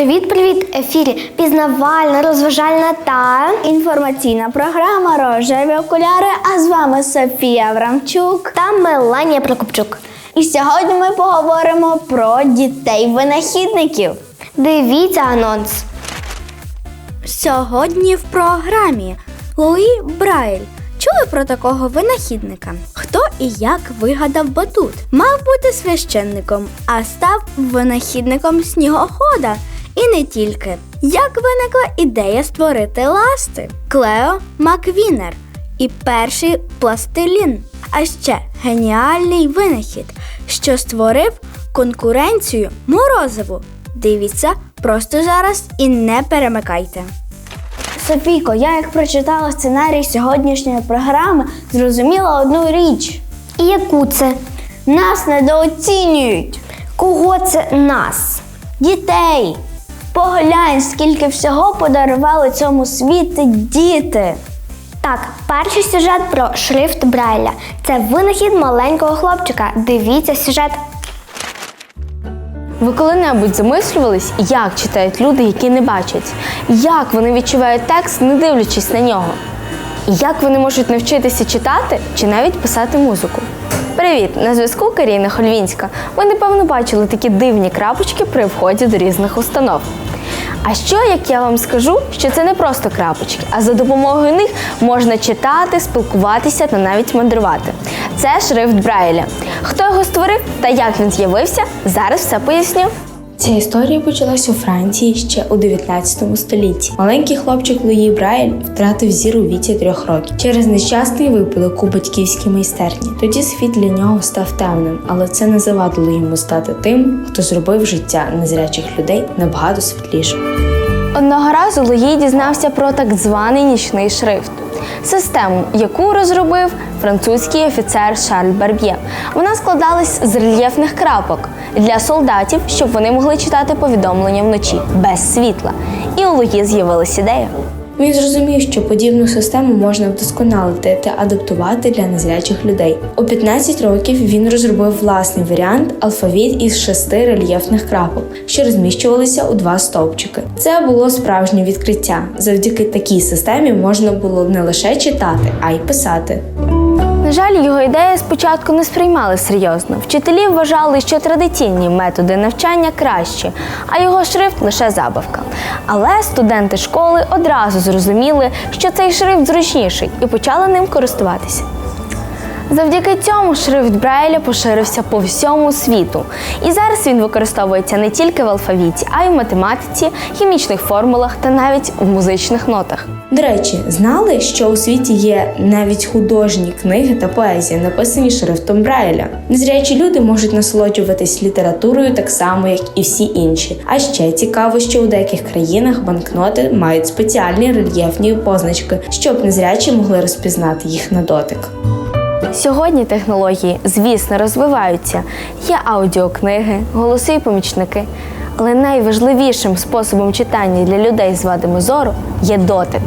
Привіт-привіт! Ефірі пізнавальна, розважальна та Інформаційна програма Рожеві окуляри. А з вами Софія Аврамчук. та Меланія Прокопчук. І сьогодні ми поговоримо про дітей-винахідників. Дивіться анонс. Сьогодні в програмі Луї Брайль. Чули про такого винахідника? Хто і як вигадав батут? Мав бути священником, а став винахідником снігохода. І не тільки. Як виникла ідея створити ласти? Клео Маквінер і перший пластилін. А ще геніальний винахід, що створив конкуренцію морозиву. Дивіться просто зараз і не перемикайте. Софійко, я як прочитала сценарій сьогоднішньої програми, зрозуміла одну річ: І яку це? нас недооцінюють Кого це нас? дітей. Поглянь, скільки всього подарували цьому світі діти. Так, перший сюжет про шрифт Брайля. Це винахід маленького хлопчика. Дивіться сюжет. Ви коли-небудь замислювались, як читають люди, які не бачать, як вони відчувають текст, не дивлячись на нього? Як вони можуть навчитися читати чи навіть писати музику? Привіт! На зв'язку Каріна Хольвінська. Ви напевно бачили такі дивні крапочки при вході до різних установ. А що, як я вам скажу, що це не просто крапочки, а за допомогою них можна читати, спілкуватися та навіть мандрувати. Це шрифт Брайля. Хто його створив та як він з'явився, зараз все поясню. Ця історія почалась у Франції ще у 19 столітті. Маленький хлопчик Луї Брайль втратив зір у віці трьох років через нещасний випадок у батьківській майстерні. Тоді світ для нього став темним, але це не завадило йому стати тим, хто зробив життя незрячих людей набагато світлішим. Одного разу Луї дізнався про так званий нічний шрифт. Систему, яку розробив французький офіцер Шарль Барб'є. Вона складалась з рельєфних крапок для солдатів, щоб вони могли читати повідомлення вночі без світла. І у Луї з'явилась ідея. Він зрозумів, що подібну систему можна вдосконалити та адаптувати для незрячих людей. У 15 років він розробив власний варіант алфавіт із шести рельєфних крапок, що розміщувалися у два стовпчики. Це було справжнє відкриття. Завдяки такій системі можна було не лише читати, а й писати. На жаль, його ідеї спочатку не сприймали серйозно. Вчителі вважали, що традиційні методи навчання кращі, а його шрифт лише забавка. Але студенти школи одразу зрозуміли, що цей шрифт зручніший, і почали ним користуватися. Завдяки цьому шрифт Брайля поширився по всьому світу. І зараз він використовується не тільки в алфавіті, а й в математиці, хімічних формулах та навіть в музичних нотах. До речі, знали, що у світі є навіть художні книги та поезія, написані шрифтом Брайля. Незрячі люди можуть насолоджуватись літературою так само, як і всі інші. А ще цікаво, що у деяких країнах банкноти мають спеціальні рельєфні позначки, щоб незрячі могли розпізнати їх на дотик. Сьогодні технології, звісно, розвиваються. Є аудіокниги, голосові помічники. Але найважливішим способом читання для людей з вадами зору є дотик.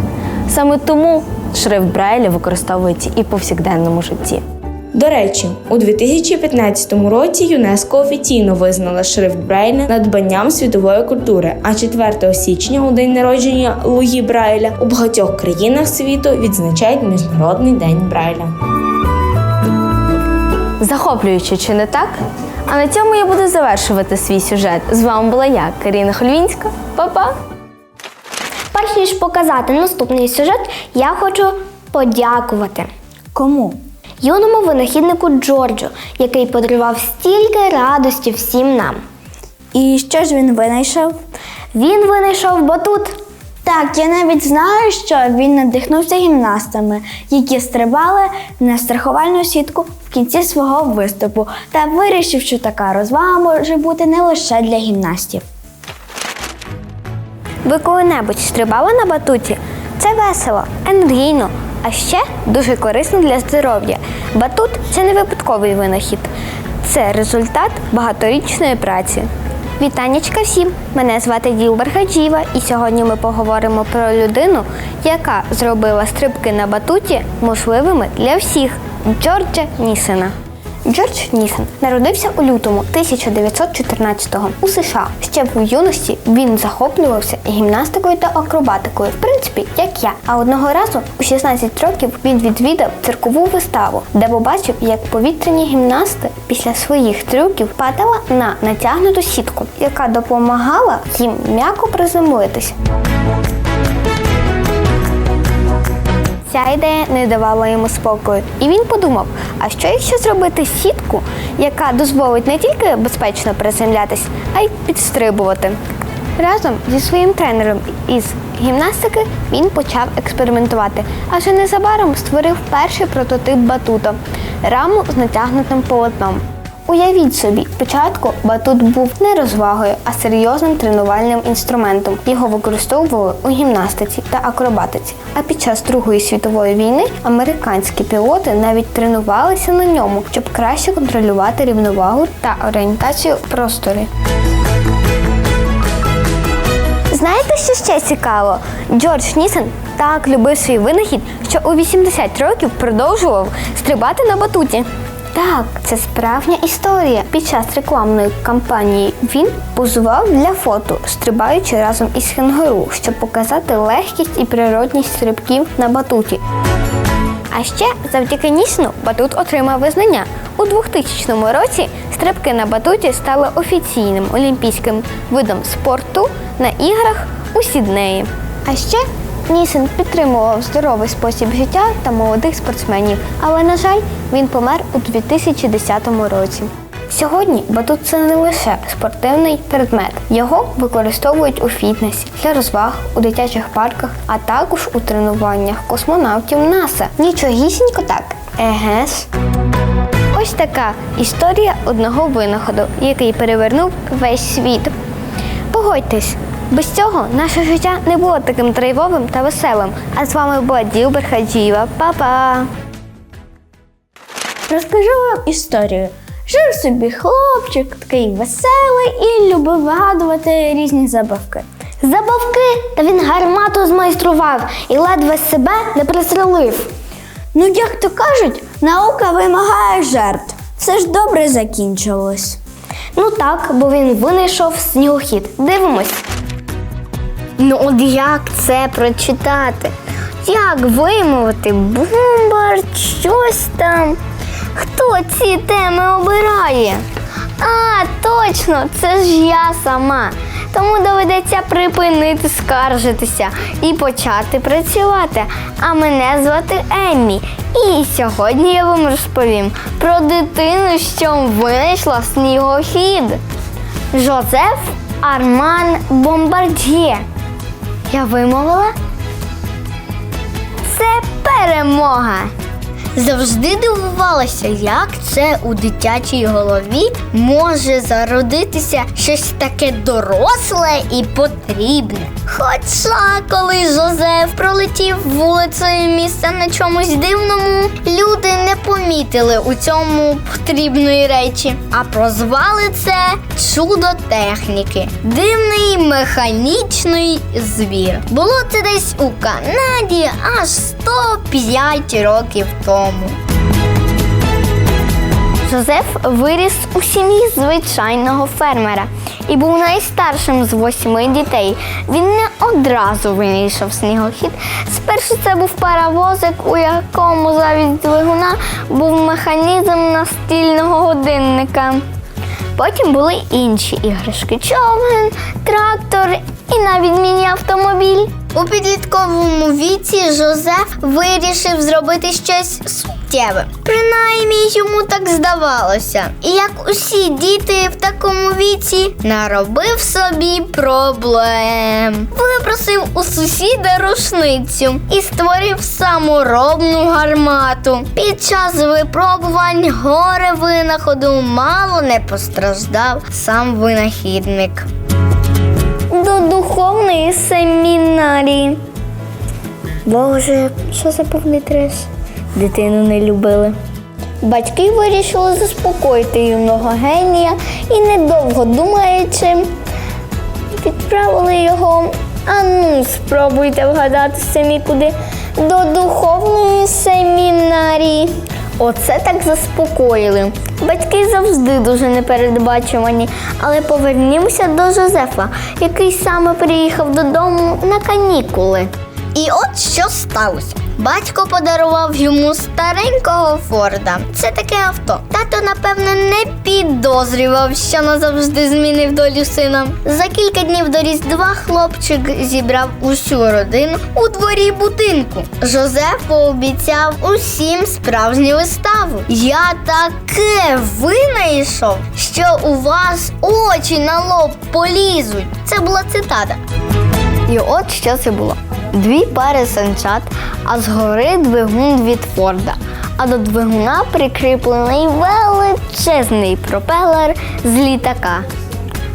Саме тому шрифт Брайля використовується і в повсякденному житті. До речі, у 2015 році ЮНЕСКО офіційно визнала шрифт Брайля надбанням світової культури. А 4 січня, у день народження Луї Брайля, у багатьох країнах світу відзначають Міжнародний день Брайля. Захоплююче, чи не так? А на цьому я буду завершувати свій сюжет. З вами була я, Каріна Хольвінська. Па-па! Перш ніж показати наступний сюжет, я хочу подякувати Кому? юному винахіднику Джорджу, який подарував стільки радості всім нам. І що ж він винайшов? Він винайшов батут. Так, я навіть знаю, що він надихнувся гімнастами, які стрибали на страхувальну сітку в кінці свого виступу, та вирішив, що така розвага може бути не лише для гімнастів. Ви коли-небудь стрибали на батуті? Це весело, енергійно, а ще дуже корисно для здоров'я. Батут це не випадковий винахід, це результат багаторічної праці. Вітаннячка всім! Мене звати Ділбер Хаджіва, і сьогодні ми поговоримо про людину, яка зробила стрибки на батуті можливими для всіх Джорджа Нісена. Джордж Нісон народився у лютому 1914-го у США. Ще в юності він захоплювався гімнастикою та акробатикою, в принципі, як я. А одного разу у 16 років він відвідав циркову виставу, де побачив, як повітряні гімнасти після своїх трюків падала на натягнуту сітку, яка допомагала їм м'яко приземлитися. Ця ідея не давала йому спокою, і він подумав: а що якщо зробити сітку, яка дозволить не тільки безпечно приземлятись, а й підстрибувати. Разом зі своїм тренером із гімнастики він почав експериментувати, а вже незабаром створив перший прототип батута раму з натягнутим полотном. Уявіть собі, спочатку батут був не розвагою, а серйозним тренувальним інструментом. Його використовували у гімнастиці та акробатиці. А під час Другої світової війни американські пілоти навіть тренувалися на ньому, щоб краще контролювати рівновагу та орієнтацію в просторі. Знаєте, що ще цікаво? Джордж Нісон так любив свій винахід, що у 80 років продовжував стрибати на батуті. Так, це справжня історія. Під час рекламної кампанії він позував для фото, стрибаючи разом із кенгуру, щоб показати легкість і природність стрибків на батуті. А ще завдяки Нісону батут отримав визнання. У 2000 році стрибки на батуті стали офіційним олімпійським видом спорту на іграх у Сіднеї. А ще Нісон підтримував здоровий спосіб життя та молодих спортсменів, але, на жаль, він помер у 2010 році. Сьогодні батут це не лише спортивний предмет. Його використовують у фітнесі, для розваг, у дитячих парках, а також у тренуваннях космонавтів НАСА. Нічогісінько так. Еге ж. Ось така історія одного винаходу, який перевернув весь світ. Погодьтесь, без цього наше життя не було таким драйвовим та веселим. А з вами була Ділбер Хаджієва. Па-па! Розкажу вам історію. Жив собі хлопчик, такий веселий і любив вигадувати різні забавки. Забавки, та він гармату змайстрував і ледве себе не пристрелив. Ну, як то кажуть, наука вимагає жертв. Все ж добре закінчилось. Ну так, бо він винайшов снігохід. Дивимось. Ну от як це прочитати? Як вимовити бомбар, щось там? Хто ці теми обирає? А, точно, це ж я сама. Тому доведеться припинити скаржитися і почати працювати. А мене звати Еммі. І сьогодні я вам розповім про дитину, що винайшла снігохід. Жозеф Арман Бомбард'є. Я вимовила? Це перемога. Завжди дивувалася, як це у дитячій голові може зародитися щось таке доросле і потрібне. Хоча, коли Жозеф пролетів вулицею міста на чомусь дивному, люди не помітили у цьому потрібної речі, а прозвали це чудо техніки. Дивний механічний звір. Було це десь у Канаді аж 105 років тому. Жозеф виріс у сім'ї звичайного фермера і був найстаршим з восьми дітей. Він не одразу винайшов снігохід. Спершу це був паровозик, у якому замість двигуна був механізм настільного годинника. Потім були інші іграшки: човен, трактор і навіть міні-автомобіль. У підлітковому віці Жозеф вирішив зробити щось суттєве. Принаймні йому так здавалося. І як усі діти в такому віці, наробив собі проблем. Випросив у сусіда рушницю і створив саморобну гармату. Під час випробувань горе винаходу мало не постраждав сам винахідник. До духовної семінарії. Боже, що за повний треш? Дитину не любили. Батьки вирішили заспокоїти юного генія і, недовго думаючи, відправили його. А ну, спробуйте вгадати самі куди. До духовної семінарії. Оце так заспокоїли. Батьки завжди дуже непередбачувані. Але повернімося до Жозефа, який саме приїхав додому на канікули. І от що сталося. Батько подарував йому старенького Форда. Це таке авто. Тато, напевно, не підозрював, що назавжди змінив долю сина. За кілька днів до Різдва хлопчик зібрав усю родину у дворі будинку. Жозеф пообіцяв усім справжню виставу. Я таке винайшов, що у вас очі на лоб полізуть. Це була цитата. І от що це було: дві пари санчат, а згори двигун від Форда. А до двигуна прикріплений величезний пропелер з літака.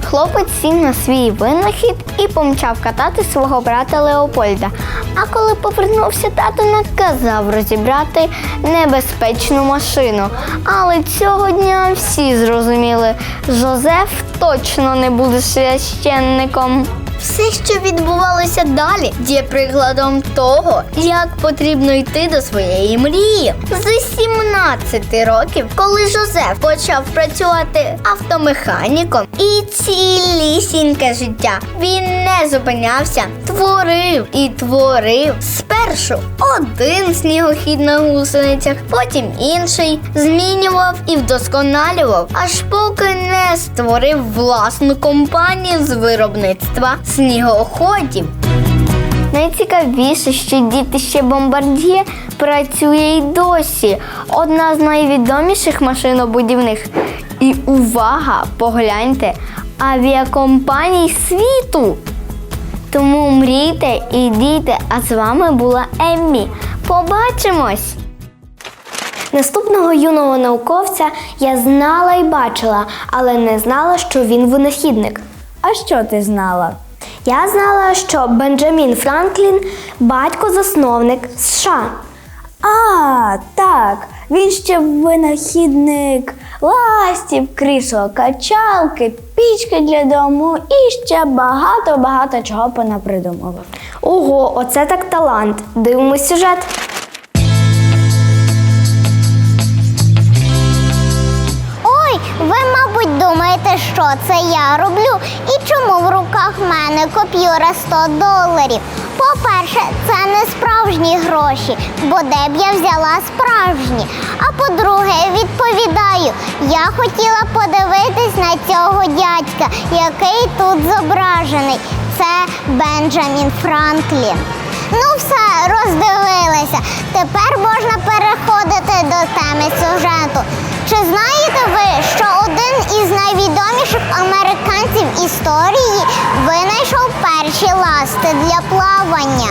Хлопець сів на свій винахід і помчав катати свого брата Леопольда. А коли повернувся, тато наказав розібрати небезпечну машину. Але цього дня всі зрозуміли, Жозеф точно не буде священником. Все, що відбувалося далі, є прикладом того, як потрібно йти до своєї мрії. З 17 років, коли Жозеф почав працювати автомеханіком, і цілісіньке життя він не зупинявся, творив і творив. Спершу один снігохід на гусеницях, потім інший, змінював і вдосконалював, аж поки не створив власну компанію з виробництва снігоходів. Найцікавіше, що дітище Бомбард'є працює й досі. Одна з найвідоміших машинобудівних. І увага, погляньте, авіакомпаній світу. Тому мрійте і дійте. А з вами була Еммі. Побачимось! Наступного юного науковця я знала і бачила, але не знала, що він винахідник. А що ти знала? Я знала, що Бенджамін Франклін батько-засновник США. А, так. Він ще винахідник ластів, крісло, качалки, пічки для дому і ще багато-багато чого понапридумував. Ого, оце так талант. Дивимось сюжет. Ой, ви, мабуть, думаєте, що це я роблю і чому в руках в мене купюра 100 доларів. По-перше, це не справжні гроші, бо де б я взяла справжні. А по-друге, відповідаю, я хотіла подивитись на цього дядька, який тут зображений. Це Бенджамін Франклін. Ну все, роздивилися. Тепер можна переходити до теми сюжету. Чи знаєте ви, що один із найвідоміших американців історії винайшов перші ласти для плавання?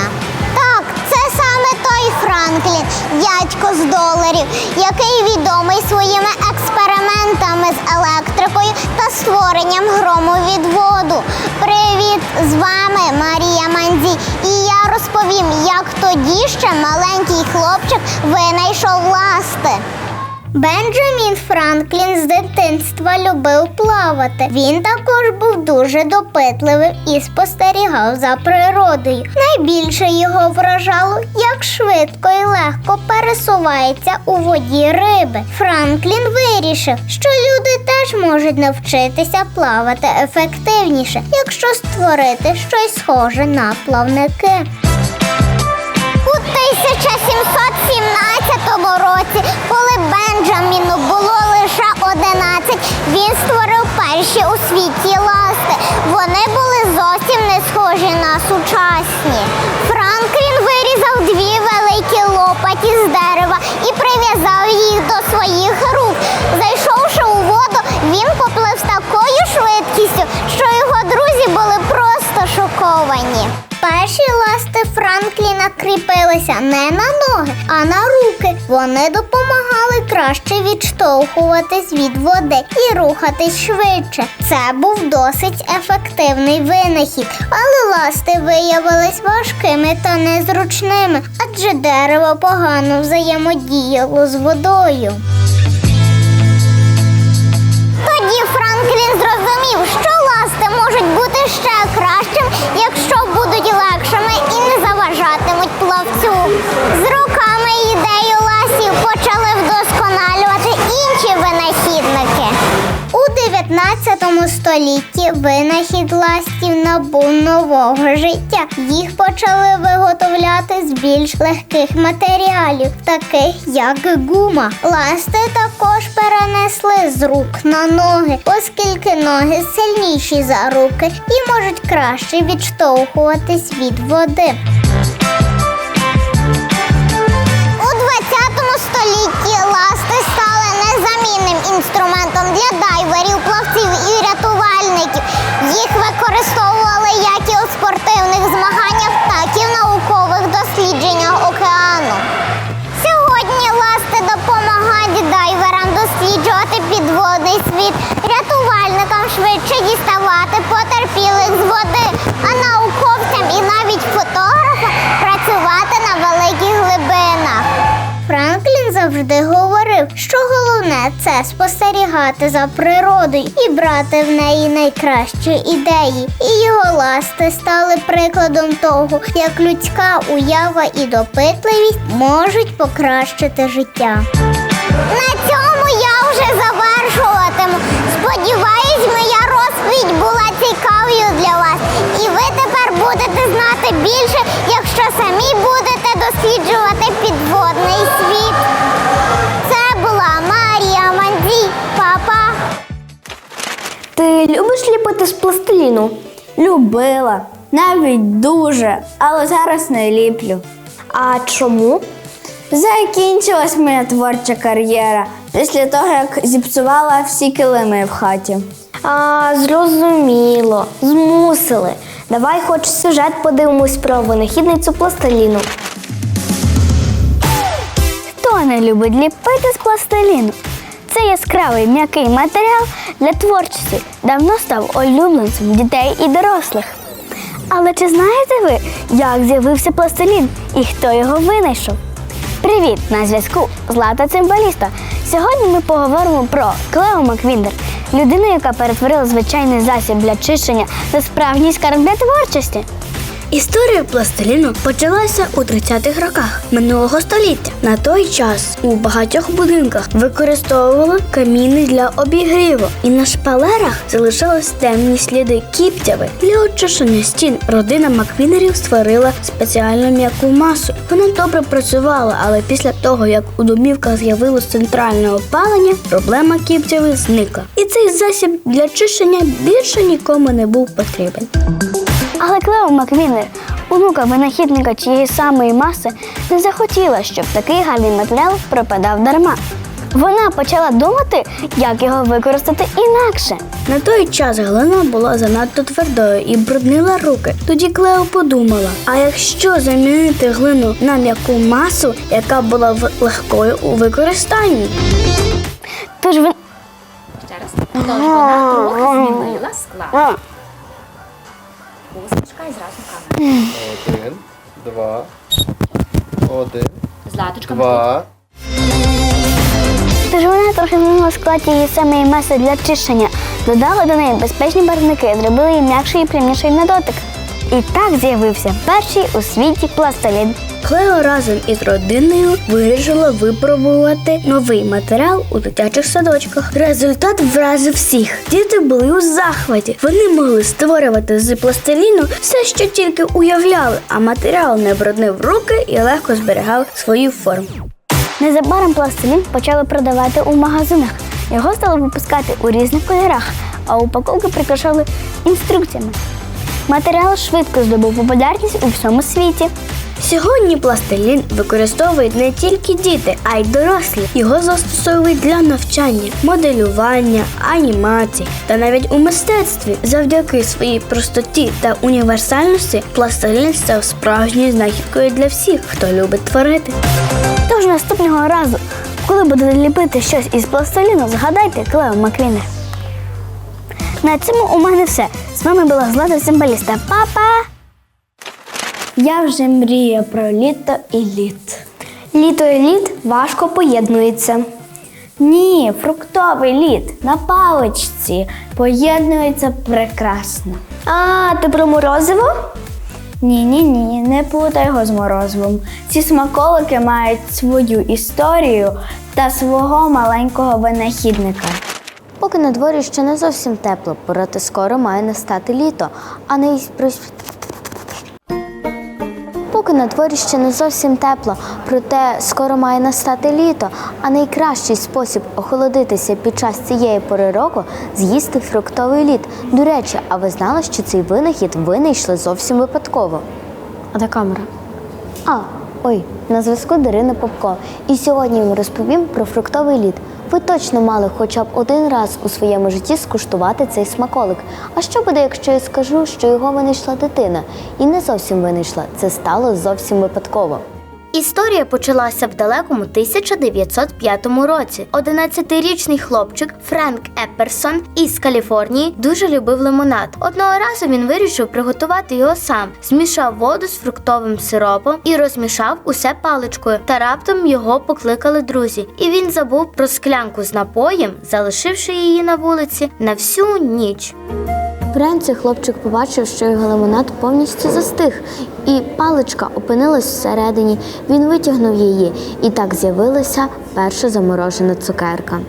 Так, це саме той Франклін, дядько з доларів, який відомий своїми експериментами з електрикою та створенням грому від воду. Привіт! З вами Марія Мандзі. І я розповім, як тоді ще маленький хлопчик винайшов ласти. Бенджамін Франклін з дитинства любив плавати. Він також був дуже допитливим і спостерігав за природою. Найбільше його вражало, як швидко і легко пересувається у воді риби. Франклін вирішив, що люди теж можуть навчитися плавати ефективніше, якщо створити щось схоже на плавники. У 1717 році, коли Бенджаміну було лише 11, він створив перші у світі ласти. Вони були зовсім не схожі на сучасні. Франклін вирізав дві великі лопаті з дерева і прив'язав їх до своїх рук. Зайшовши у воду, він поплив з такою швидкістю, що його друзі були просто шоковані. Перші ласти Франкліна кріпилися не на ноги, а на руки. Вони допомагали краще відштовхуватись від води і рухатись швидше. Це був досить ефективний винахід, але ласти виявились важкими та незручними, адже дерево погано взаємодіяло з водою. Тоді Франклін зрозумів, що бути ще кращим, якщо будуть легшими і не заважатимуть плавцю. З роками ідею ласів почали вдосконалювати. Столітті винахід ластів набув нового життя. Їх почали виготовляти з більш легких матеріалів, таких як гума. Ласти також перенесли з рук на ноги, оскільки ноги сильніші за руки і можуть краще відштовхуватись від води. У 20 столітті ласти стали незамінним інструментом для дайверів, плавців і рятувальників. Їх використовували як і у спортивних змаганнях, так і в наукових дослідженнях океану. Сьогодні ласти допомагають дайверам досліджувати підводний світ, рятувальникам швидше діставати потерпілих з води, а науковцям і навіть фотографам працювати на великих глибинах. Франклін завжди говорив, що головне це спостерігати за природою і брати в неї найкращі ідеї. І його ласти стали прикладом того, як людська уява і допитливість можуть покращити життя. На цьому я вже завершуватиму. Сподіваюсь, моя розповідь була цікавою для вас, і ви тепер будете знати більше, якщо самі будете досліджувати підводний світ. Ти любиш ліпити з пластиліну? Любила, навіть дуже, але зараз не ліплю. А чому? Закінчилась моя творча кар'єра після того, як зіпсувала всі килими в хаті. А, зрозуміло, змусили. Давай хоч сюжет подивимось про винахідницю пластиліну. Хто не любить ліпити з пластиліну? Це яскравий м'який матеріал для творчості давно став улюбленцем дітей і дорослих. Але чи знаєте ви, як з'явився пластилін і хто його винайшов? Привіт! На зв'язку Злата Цимбаліста. Сьогодні ми поговоримо про Клео Маквіндер, людину, яка перетворила звичайний засіб для чищення на справжній скарб для творчості. Історія пластиліну почалася у 30-х роках минулого століття. На той час у багатьох будинках використовували каміни для обігріву, і на шпалерах залишались темні сліди кіптяви. Для очищення стін родина Маквінерів створила спеціальну м'яку масу. Вона добре працювала, але після того, як у домівках з'явилось центральне опалення, проблема кіптяви зникла. І цей засіб для чищення більше нікому не був потрібен. Але Клео Маквінер, онука винахідника тієї самої маси, не захотіла, щоб такий гарний матеріал пропадав дарма. Вона почала думати, як його використати інакше. На той час глина була занадто твердою і бруднила руки. Тоді Клео подумала: а якщо замінити глину на м'яку масу, яка була в- легкою у використанні? Тож він Тож вона трохи змінила склад. І зразу камера. Один, два, один, Златочка, два. Тож вона трохи змінила склад її самої маси для чищення, додала до неї безпечні барвники, зробили її м'якшою і приємнішою на дотик. І так з'явився перший у світі пластилін. Клео разом із родиною вирішила випробувати новий матеріал у дитячих садочках. Результат вразив всіх. Діти були у захваті. Вони могли створювати з пластиліну все, що тільки уявляли, а матеріал не бруднив руки і легко зберігав свою форму. Незабаром пластилін почали продавати у магазинах. Його стали випускати у різних кольорах, а упаковки прикрашали інструкціями. Матеріал швидко здобув популярність у всьому світі. Сьогодні пластилін використовують не тільки діти, а й дорослі. Його застосовують для навчання, моделювання, анімації та навіть у мистецтві. Завдяки своїй простоті та універсальності пластилін став справжньою знахідкою для всіх, хто любить творити. Тож наступного разу, коли будете ліпити щось із пластиліну, згадайте Клео Маквінер. На цьому у мене все. З вами була Злата Цимбаліста. Па-па! Я вже мрію про літо і літ. Літо і лід важко поєднуються. Ні, фруктовий лід на паличці поєднується прекрасно. А, ти про морозиво? Ні, ні, ні, не плутай його з морозивом. Ці смаколики мають свою історію та свого маленького винахідника. Поки на дворі ще не зовсім тепло, проте скоро має настати літо, а не Поки на дворі ще не зовсім тепло, проте скоро має настати літо, а найкращий спосіб охолодитися під час цієї пори року з'їсти фруктовий лід. До речі, а ви знали, що цей винахід винайшли зовсім випадково? А де камера? А, ой, на зв'язку Дарина Попко. І сьогодні я розповім про фруктовий лід. Ви точно мали хоча б один раз у своєму житті скуштувати цей смаколик. А що буде, якщо я скажу, що його винайшла дитина? І не зовсім винайшла, це стало зовсім випадково. Історія почалася в далекому 1905 році. 11-річний хлопчик Френк Епперсон із Каліфорнії дуже любив лимонад. Одного разу він вирішив приготувати його сам, змішав воду з фруктовим сиропом і розмішав усе паличкою. Та раптом його покликали друзі, і він забув про склянку з напоєм, залишивши її на вулиці на всю ніч. Вранці хлопчик побачив, що його лимонад повністю застиг, і паличка опинилась всередині. Він витягнув її, і так з'явилася перша заморожена цукерка.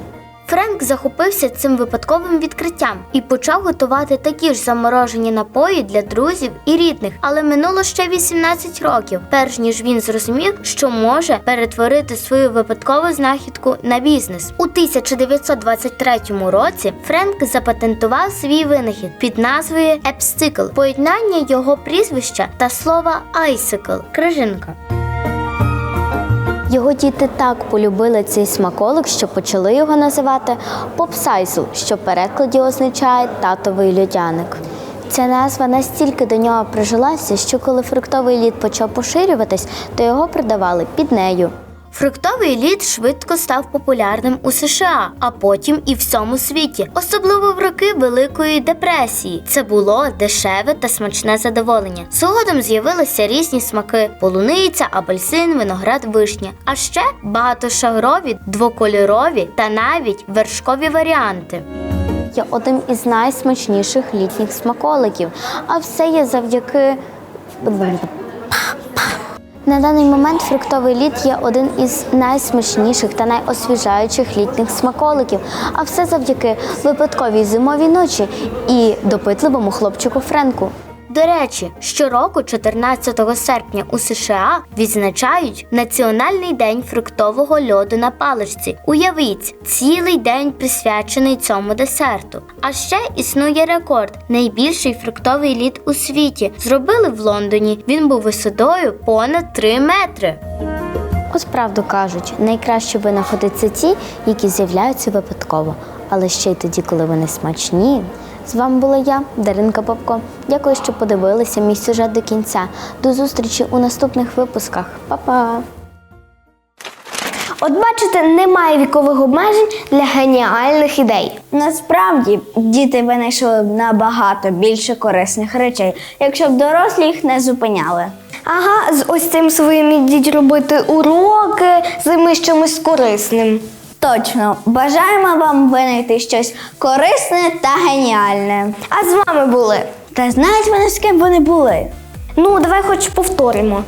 Френк захопився цим випадковим відкриттям і почав готувати такі ж заморожені напої для друзів і рідних. Але минуло ще 18 років, перш ніж він зрозумів, що може перетворити свою випадкову знахідку на бізнес. У 1923 році Френк запатентував свій винахід під назвою Епстикл, поєднання його прізвища та слова айсикл крижинка. Його діти так полюбили цей смаколик, що почали його називати попсайзл, що в перекладі означає татовий льодяник. Ця назва настільки до нього прижилася, що коли фруктовий лід почав поширюватись, то його продавали під нею. Фруктовий лід швидко став популярним у США, а потім і всьому світі, особливо в роки Великої депресії. Це було дешеве та смачне задоволення. Згодом з'явилися різні смаки: полуниця, апельсин, виноград, вишня, а ще багатошагрові, двокольорові та навіть вершкові варіанти. Є один із найсмачніших літніх смаколиків, а все є завдяки. На даний момент фруктовий лід є один із найсмачніших та найосвіжаючих літніх смаколиків, а все завдяки випадковій зимовій ночі і допитливому хлопчику Френку. До речі, щороку, 14 серпня у США відзначають Національний день фруктового льоду на паличці. Уявіть, цілий день присвячений цьому десерту. А ще існує рекорд найбільший фруктовий лід у світі. Зробили в Лондоні. Він був висотою понад 3 метри. Ось правду кажуть, найкращі винаходи це ті, які з'являються випадково, але ще й тоді, коли вони смачні. З вами була я, Даринка Попко. Дякую, що подивилися мій сюжет до кінця. До зустрічі у наступних випусках. Па-па! От бачите, немає вікових обмежень для геніальних ідей. Насправді діти винайшли б набагато більше корисних речей, якщо б дорослі їх не зупиняли. Ага, з ось цим своїм ідіть робити уроки, займись чимось корисним. Точно, бажаємо вам винайти щось корисне та геніальне. А з вами були. Та знають вони з ким вони були? Ну, давай хоч повторимо.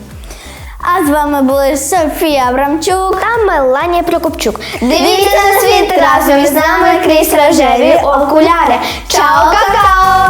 А з вами були Софія Абрамчук. Та Меланія Прокопчук. Дивіться на світ разом із нами крізь рожеві окуляри. Чао, какао!